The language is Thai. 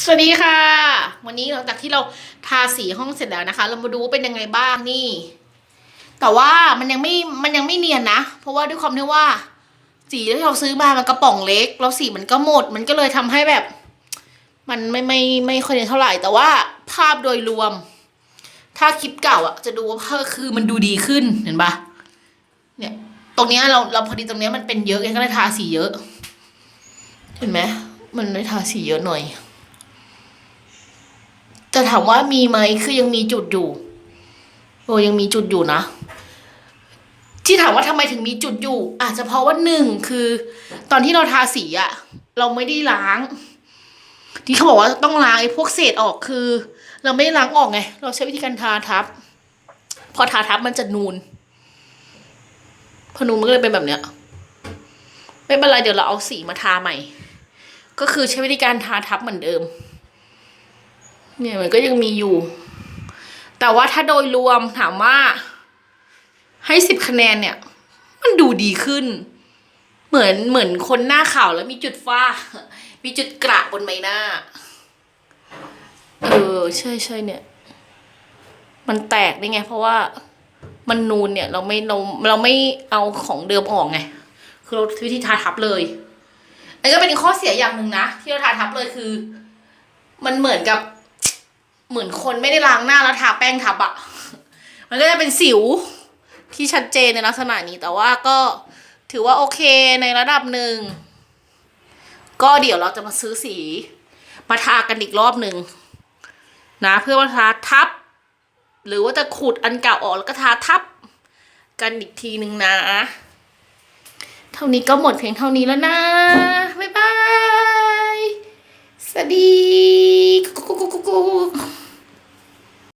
สวัสดีค่ะ วันนี้หลังจากที่เราทาสีห้องเสร็จแล้วนะคะ เรามาดูเป็นยังไงบ้างนี่ แต่ว่ามันยังไม่มันยังไม่เนียนนะ เพราะว่าด้วยความที่ว่า สีที่เราซื้อมามันกระป๋องเล็ก แล้วสีมันก็หมด มันก็เลยทำให้แบบ มันไม่ไม่ไม่ค่อยเนียนเท่าไหร่ แต่ว่าภาพโดยรวม ถ้าคลิปเก่าอะจะดูว่าคือมันดูดีขึ้นเห็นปะเนี่ย ตรงเนี้ยเราเราพอดีตรงเนี้ยมันเป็นเยอะไงก็เลยทาสีเยอะ เห็นไหมมันเลยทาสีเยอะหน่อย ถามว่ามีไหมคือยังมีจุดอยู่ โอ้ยังมีจุดอยู่นะ ที่ถามว่าทำไมถึงมีจุดอยู่ อาจจะเพราะว่าหนึ่งคือ ตอนที่เราทาสีอะเราไม่ได้ล้าง ที่เขาบอกว่าต้องล้างไอ้พวกเศษออกคือ เราไม่ได้ล้างออกไง เราใช้วิธีการทาทับ พอทาทับมันจะนูนพอนูนมันก็เลยเป็นแบบเนี้ย ไม่เป็นไรเดี๋ยวเราเอาสีมาทาใหม่ ก็คือใช้วิธีการทาทับเหมือนเดิม เนี่ยมันก็ยังมีอยู่ แต่ว่าถ้าโดยรวมถามว่า ให้สิบคะแนนเนี่ย มันดูดีขึ้น เหมือนเหมือนคนหน้าขาวแล้วมีจุดฝ้า มีจุดกระบนใบหน้า เออ ใช่ใช่เนี่ย มันแตกได้ไง เพราะว่ามันนูนเนี่ย เราไม่เราเราไม่เอาของเดิมออกไง คือเราวิธีทาทับเลย อันนก็เป็นข้อเสียอย่างหนึ่งนะ ที่เราทาทับเลยคือ มันเหมือนกับ เหมือนคนไม่ได้ล้างหน้าแล้วทาแป้งทับอะมันก็จะเป็นสิวที่ชัดเจนในลักษณะนี้แต่ว่าก็ถือว่าโอเคในระดับหนึ่ง ก็เดี๋ยวเราจะมาซื้อสีมาทากันอีกรอบหนึ่งนะเพื่อมาทาทับ หรือว่าจะขูดอันเก่าออกแล้วก็ทาทับ กันอีกทีหนึ่งนะ เท่านี้ก็หมดเพียงเท่านี้แล้วนะ บ๊ายบาย สวัสดี